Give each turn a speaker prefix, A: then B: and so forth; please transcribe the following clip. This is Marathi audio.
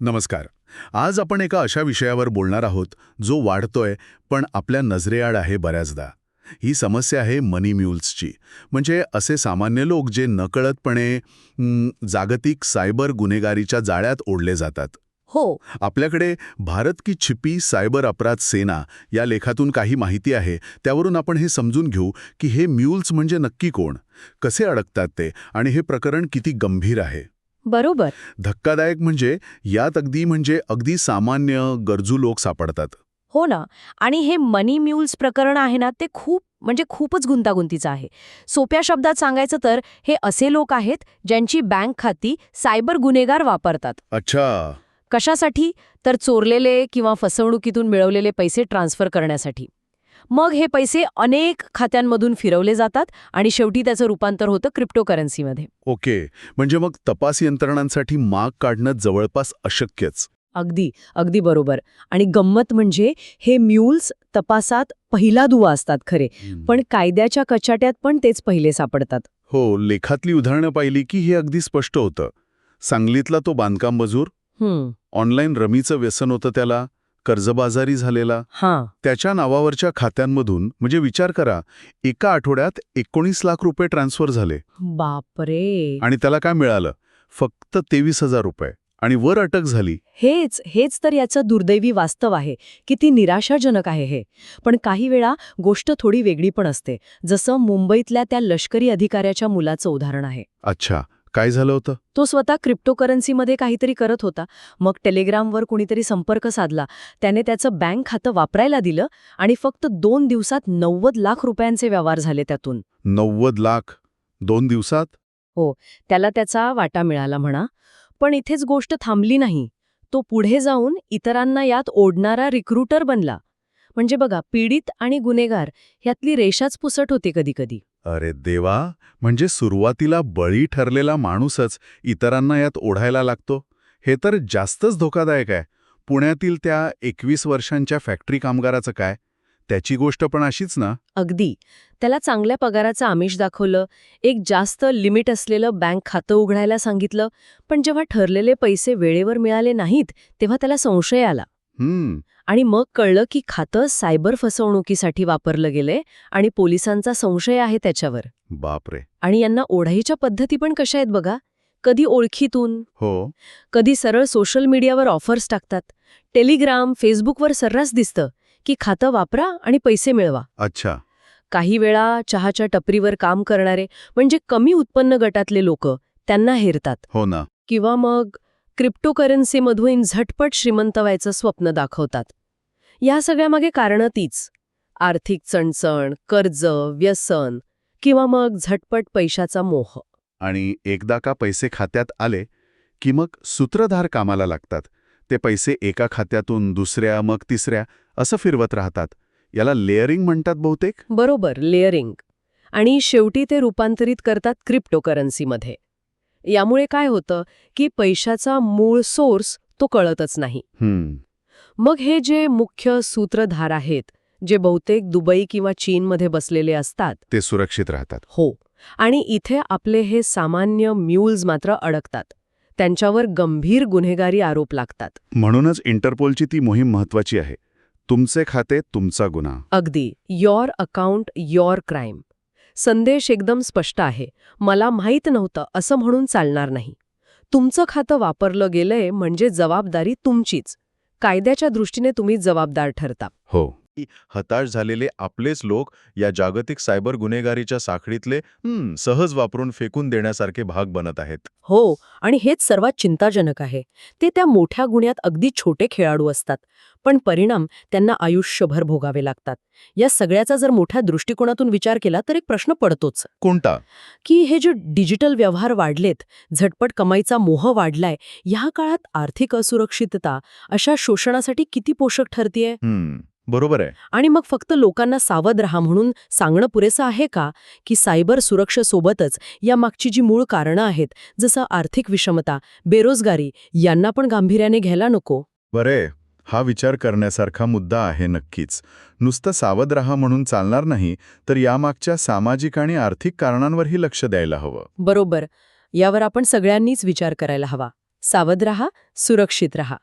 A: नमस्कार. आज आपण एका अशा विषयावर बोलणार आहोत जो वाढतोय पण आपल्या नजरेआड आहे बऱ्याचदा. ही समस्या आहे मनी म्युल्सची. म्हणजे असे सामान्य लोक जे नकळतपणे जागतिक सायबर गुन्हेगारीच्या जाळ्यात ओढले जातात.
B: हो.
A: आपल्याकडे भारत की छिपी सायबर अपराध सेना या लेखातून काही माहिती आहे त्यावरून आपण हे समजून घेऊ की हे म्युल्स म्हणजे नक्की कोण? कसे अडकतात ते? आणि हे प्रकरण किती गंभीर आहे?
B: बरोबर.
A: धक्कादायक म्हणजे यात अगदी म्हणजे अगदी सामान्य गरजू लोक सापडतात.
B: हो ना. आणि हे मनी म्युल्स प्रकरण आहे ना ते खूप म्हणजे खूपच गुंतागुंतीचं आहे. सोप्या शब्दात सांगायचं तर हे असे लोक आहेत ज्यांची बँक खाती सायबर गुन्हेगार वापरतात.
A: अच्छा.
B: कशासाठी? तर चोरलेले किंवा फसवणुकीतून मिळवलेले पैसे ट्रान्स्फर करण्यासाठी. मग हे पैसे अनेक खात्यांमधून फिरवले जातात आणि शेवटी त्याचं रूपांतर होतं क्रिप्टोकरन्सीमध्ये.
A: ओके. म्हणजे मग तपास यंत्रणांसाठी माग काढणं जवळपास अशक्यच.
B: अगदी अगदी बरोबर. आणि गंमत म्हणजे हे म्युल्स तपासात पहिला दुवा असतात खरे पण कायद्याच्या कचाट्यात पण तेच पहिले सापडतात.
A: हो लेखातली उदाहरणं पाहिली की हे अगदी स्पष्ट होतं. सांगलीतला तो बांधकाम मजूर. ऑनलाईन रमीचं व्यसन होतं त्याला. कर्जबाजारी झालेला
B: हां.
A: त्याच्या नावावरच्या खात्यांमधून म्हणजे विचार करा एका आठवड्यात एकोणीस लाख रुपये ट्रान्स्फर झाले.
B: बापरे.
A: आणि त्याला काय मिळालं? फक्त तेवीस हजार रुपये. आणि वर अटक झाली.
B: हेच हेच तर याचं दुर्दैवी वास्तव आहे. किती निराशाजनक आहे हे. पण काही वेळा गोष्ट थोडी वेगळी पण असते. जसं मुंबईतल्या त्या लष्करी अधिकाऱ्याच्या मुलाचं उदाहरण आहे.
A: अच्छा. काय झालं होतं?
B: तो स्वतः क्रिप्टोकरन्सीमध्ये काहीतरी करत होता. मग टेलिग्रामवर कुणीतरी संपर्क साधला. त्याने त्याचं बँक खातं वापरायला दिलं आणि फक्त दोन दिवसात नव्वद लाख रुपयांचे व्यवहार झाले त्यातून.
A: नव्वद लाख? दोन दिवसात?
B: त्याला त्याचा वाटा मिळाला म्हणा. पण इथेच गोष्ट थांबली नाही. तो पुढे जाऊन इतरांना यात ओढणारा रिक्रुटर बनला. म्हणजे बघा पीडित आणि गुन्हेगार ह्यातली रेषाच पुसट होती कधीकधी.
A: अरे देवा म्हणजे सुरुवातीला बळी ठरलेला माणूसच इतरांना यात ओढायला लागतो. हे तर जास्तच धोकादायक आहे. पुण्यातील त्या एकवीस वर्षांच्या फॅक्टरी कामगाराचं काय? त्याची गोष्ट पण अशीच ना?
B: अगदी. त्याला चांगल्या पगाराचं आमिष दाखवलं एक जास्त लिमिट असलेलं बँक खातं उघडायला सांगितलं पण जेव्हा ठरलेले पैसे वेळेवर मिळाले नाहीत तेव्हा त्याला संशय आला. आणि मग कळलं की खातं सायबर फसवणुकीसाठी वापरलं गेलंय आणि पोलिसांचा संशय आहे त्याच्यावर.
A: बापरे.
B: आणि यांना ओढाईच्या पद्धती पण कशा आहेत बघा? कधी ओळखीतून
A: हो.
B: कधी सरळ सोशल मीडियावर ऑफर्स टाकतात टेलिग्राम फेसबुकवर सर्रास दिसतं की खातं वापरा आणि पैसे मिळवा.
A: अच्छा.
B: काही वेळा चहाच्या टपरीवर काम करणारे म्हणजे कमी उत्पन्न गटातले लोक त्यांना हेरतात.
A: हो ना.
B: किंवा मग क्रिप्टोकरन्सीमधून झटपट श्रीमंत व्हायचं स्वप्न दाखवतात. या सगळ्यामागे कारणं तीच. आर्थिक चणचण कर्ज व्यसन किंवा मग झटपट पैशाचा मोह.
A: आणि एकदा का पैसे खात्यात आले की मग सूत्रधार कामाला लागतात. ते पैसे एका खात्यातून दुसऱ्या मग तिसऱ्या असं फिरवत राहतात. याला लेअरिंग म्हणतात बहुतेक?
B: बरोबर लेअरिंग. आणि शेवटी ते रूपांतरित करतात क्रिप्टोकरन्सीमध्ये. यामुळे काय होतं की पैशाचा मूळ सोर्स तो कळतच नाही.
A: हम्म.
B: मग हे जे मुख्य सूत्रधार आहेत जे बहुतेक दुबई किंवा चीनमध्ये बसलेले असतात
A: ते सुरक्षित राहतात.
B: हो आणि इथे आपले हे सामान्य म्यूल्स मात्र अडकतात. त्यांच्यावर गंभीर गुन्हेगारी आरोप लागतात.
A: म्हणूनच इंटरपोलची ती मोहीम महत्वाची आहे. तुमचे खाते तुमचा गुन्हा.
B: अगदी. योर अकाउंट योर क्राईम संदेश एकदम स्पष्ट आहे. मला माहीत नव्हतं असं म्हणून चालणार नाही. तुमचं खातं वापरलं गेलंय म्हणजे जबाबदारी तुमचीच. कायद्याच्या दृष्टीने तुम्ही जबाबदार ठरता.
A: हो.
C: हताश झालेले आपलेच लोक या जागतिक सायबर गुन्हेगारीच्या साखळीतले सहज वापरून फेकून देण्यासारखे भाग बनत आहेत.
B: हो आणि हेच सर्वात चिंताजनक आहे. ते त्या मोठ्या गुन्ह्यात अगदी छोटे खेळाडू असतात पण परिणाम त्यांना आयुष्यभर भोगावे लागतात. या सगळ्याचा जर मोठ्या दृष्टिकोनातून विचार केला तर एक प्रश्न पडतोच.
C: कोणता?
B: की हे जे डिजिटल व्यवहार वाढलेत झटपट कमाईचा मोह वाढलाय या काळात आर्थिक असुरक्षितता अशा शोषणासाठी किती पोषक ठरतीये?
C: बरोबर आहे.
B: आणि मग फक्त लोकांना सावध राहा म्हणून सांगणं पुरेसं आहे का? की सायबर सुरक्षेसोबतच या मागची जी मूळ कारणं आहेत जसं आर्थिक विषमता बेरोजगारी यांना पण गांभीर्याने घ्यायला नको?
C: बरे हा विचार करण्यासारखा मुद्दा आहे नक्कीच. नुसतं सावध रहा म्हणून चालणार नाही तर यामागच्या सामाजिक आणि आर्थिक कारणांवरही लक्ष द्यायला हवं.
B: बरोबर. यावर आपण सगळ्यांनीच विचार करायला हवा. सावध रहा सुरक्षित रहा.